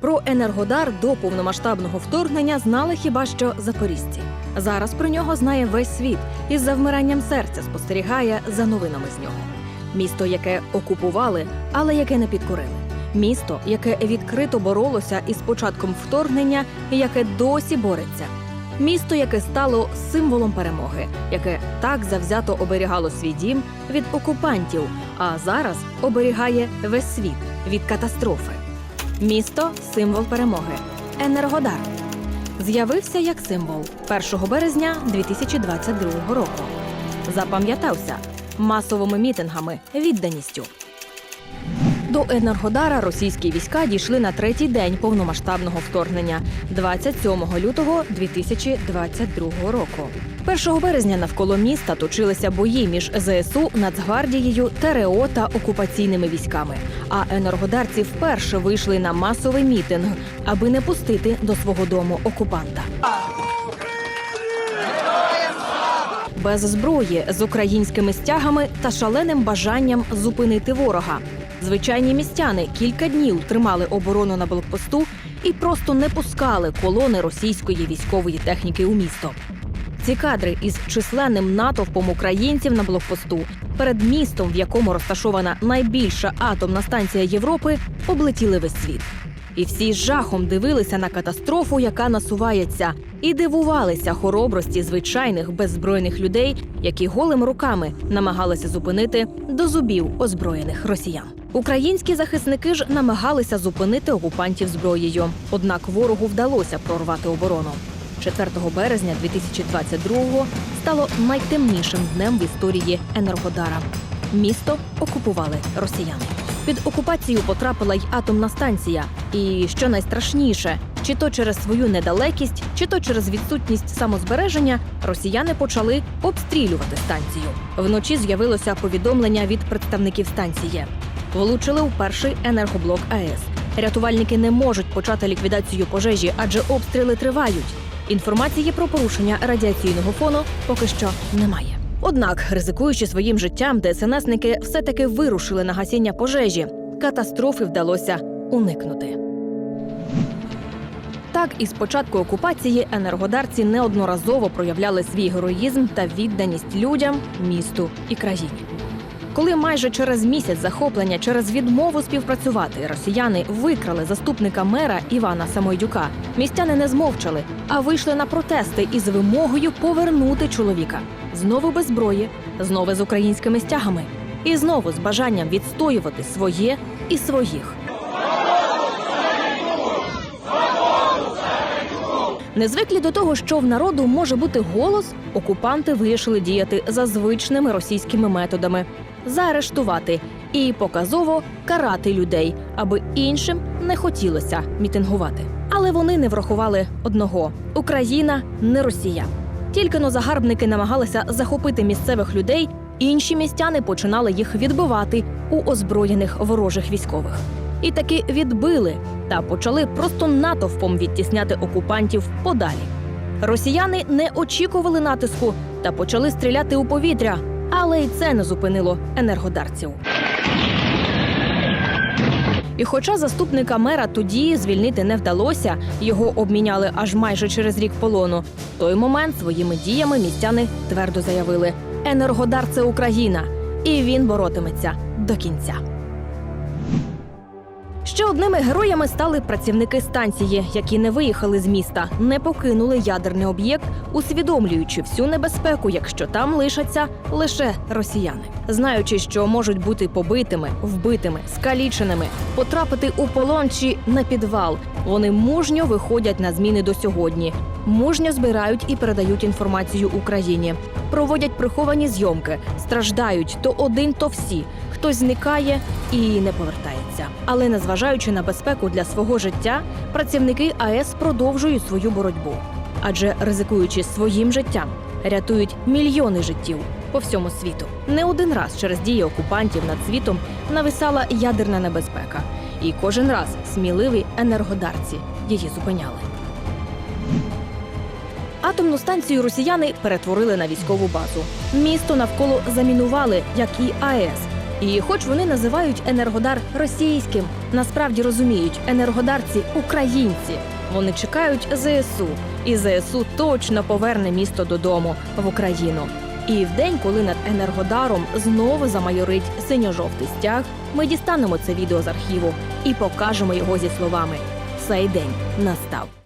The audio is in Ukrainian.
Про енергодар до повномасштабного вторгнення знали хіба що запоріжці. Зараз про нього знає весь світ і з завмиранням серця спостерігає за новинами з нього. Місто, яке окупували, але яке не підкорили. Місто, яке відкрито боролося із початком вторгнення яке досі бореться. Місто, яке стало символом перемоги, яке так завзято оберігало свій дім від окупантів, а зараз оберігає весь світ від катастрофи. Місто символ перемоги. Енергодар з'явився як символ 1 березня 2022 року. Запам'ятався масовими мітингами, відданістю. До Енергодара російські війська дійшли на третій день повномасштабного вторгнення 27 лютого 2022 року. 1 березня навколо міста точилися бої між ЗСУ, Нацгвардією, ТРО та окупаційними військами. А енергодарці вперше вийшли на масовий мітинг, аби не пустити до свого дому окупанта. Без зброї з українськими стягами та шаленим бажанням зупинити ворога. Звичайні містяни кілька днів тримали оборону на блокпосту і просто не пускали колони російської військової техніки у місто. Ці кадри із численним натовпом українців на блокпосту перед містом, в якому розташована найбільша атомна станція Європи, облетіли весь світ. І всі з жахом дивилися на катастрофу, яка насувається, і дивувалися хоробрості звичайних беззбройних людей, які голими руками намагалися зупинити до зубів озброєних росіян. Українські захисники ж намагалися зупинити окупантів зброєю. Однак ворогу вдалося прорвати оборону. 4 березня 2022-го стало найтемнішим днем в історії Енергодара. Місто окупували росіяни. Під окупацію потрапила й атомна станція. І що найстрашніше, чи то через свою недалекість, чи то через відсутність самозбереження, росіяни почали обстрілювати станцію. Вночі з'явилося повідомлення від представників станції. Влучили у перший енергоблок АЕС. Рятувальники не можуть почати ліквідацію пожежі, адже обстріли тривають. Інформації про порушення радіаційного фону поки що немає. Однак, ризикуючи своїм життям, ДСНСники все-таки вирушили на гасіння пожежі. Катастрофи вдалося уникнути. Так, із початку окупації енергодарці неодноразово проявляли свій героїзм та відданість людям, місту і країні. Коли майже через місяць захоплення через відмову співпрацювати росіяни викрали заступника мера Івана Самойдюка, містяни не змовчали, а вийшли на протести із вимогою повернути чоловіка. Знову без зброї, знову з українськими стягами, і знову з бажанням відстоювати своє і своїх. Незвиклі до того, що в народу може бути голос, окупанти вирішили діяти за звичними російськими методами заарештувати і показово карати людей, аби іншим не хотілося мітингувати. Але вони не врахували одного: Україна не Росія. Тільки но загарбники намагалися захопити місцевих людей, інші містяни починали їх відбивати у озброєних ворожих військових. І таки відбили та почали просто натовпом відтісняти окупантів подалі. Росіяни не очікували натиску та почали стріляти у повітря, але й це не зупинило енергодарців. І хоча заступника мера тоді звільнити не вдалося, його обміняли аж майже через рік полону. В той момент своїми діями містяни твердо заявили: Енергодар це Україна, і він боротиметься до кінця. Ще одними героями стали працівники станції, які не виїхали з міста, не покинули ядерний об'єкт, усвідомлюючи всю небезпеку, якщо там лишаться лише росіяни, знаючи, що можуть бути побитими, вбитими, скаліченими, потрапити у полон чи на підвал. Вони мужньо виходять на зміни до сьогодні, мужньо збирають і передають інформацію Україні, проводять приховані зйомки, страждають то один, то всі. Хтось зникає і не повертається. Але незважаючи на безпеку для свого життя, працівники АЕС продовжують свою боротьбу, адже ризикуючи своїм життям, рятують мільйони життів по всьому світу. Не один раз через дії окупантів над світом нависала ядерна небезпека, і кожен раз сміливі енергодарці її зупиняли. Атомну станцію росіяни перетворили на військову базу. Місто навколо замінували, як і АЕС. І хоч вони називають Енергодар російським, насправді розуміють, енергодарці українці. Вони чекають ЗСУ, і ЗСУ точно поверне місто додому в Україну. І в день, коли над Енергодаром знову замайорить синьо-жовтий стяг, ми дістанемо це відео з архіву і покажемо його зі словами: цей день настав.